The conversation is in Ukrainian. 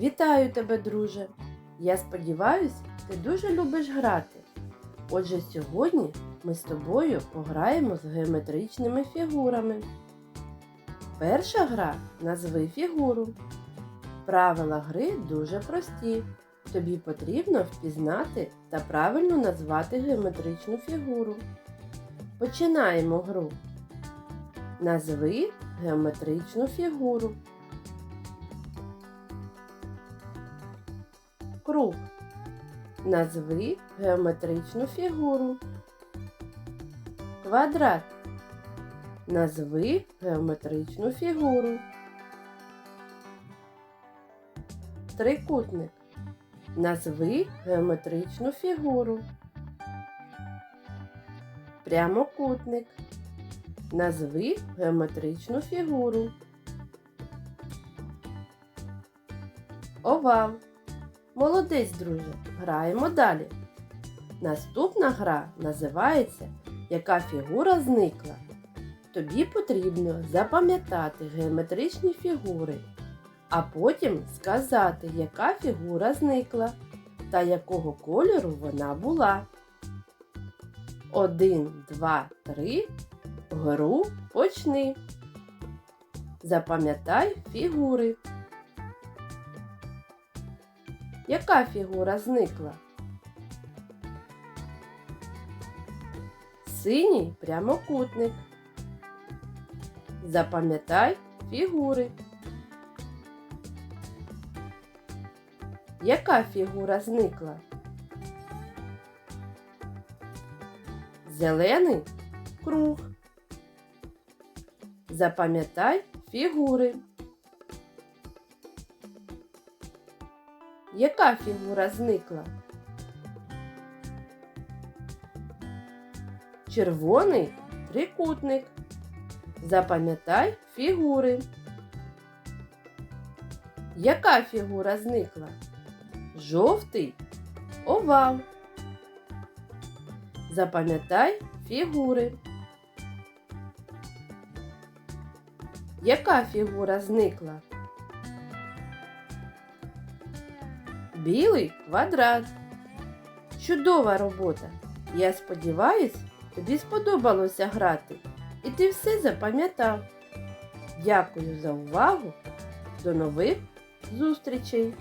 Вітаю тебе, друже! Я сподіваюсь, ти дуже любиш грати. Отже, сьогодні ми з тобою пограємо з геометричними фігурами. Перша гра назви фігуру. Правила гри дуже прості. Тобі потрібно впізнати та правильно назвати геометричну фігуру. Починаємо гру. Назви геометричну фігуру. Круг. Назви геометричну фігуру. Квадрат. Назви геометричну фігуру. Трикутник. Назви геометричну фігуру. Прямокутник. Назви геометричну фігуру. Овал. Молодець, друже. Граємо далі. Наступна гра називається Яка фігура зникла. Тобі потрібно запам'ятати геометричні фігури, а потім сказати, яка фігура зникла та якого кольору вона була. Один, два, три. Гру почни. Запам'ятай фігури. Яка фігура зникла? Синій прямокутник. Запам'ятай фігури. Яка фігура зникла? Зелений круг. Запам'ятай фігури. Яка фігура зникла? Червоний трикутник. Запам'ятай фігури. Яка фігура зникла? Жовтий овал. Запам'ятай фігури. Яка фігура зникла? Білий квадрат. Чудова робота. Я сподіваюсь, тобі сподобалося грати, і ти все запам'ятав. Дякую за увагу. До нових зустрічей!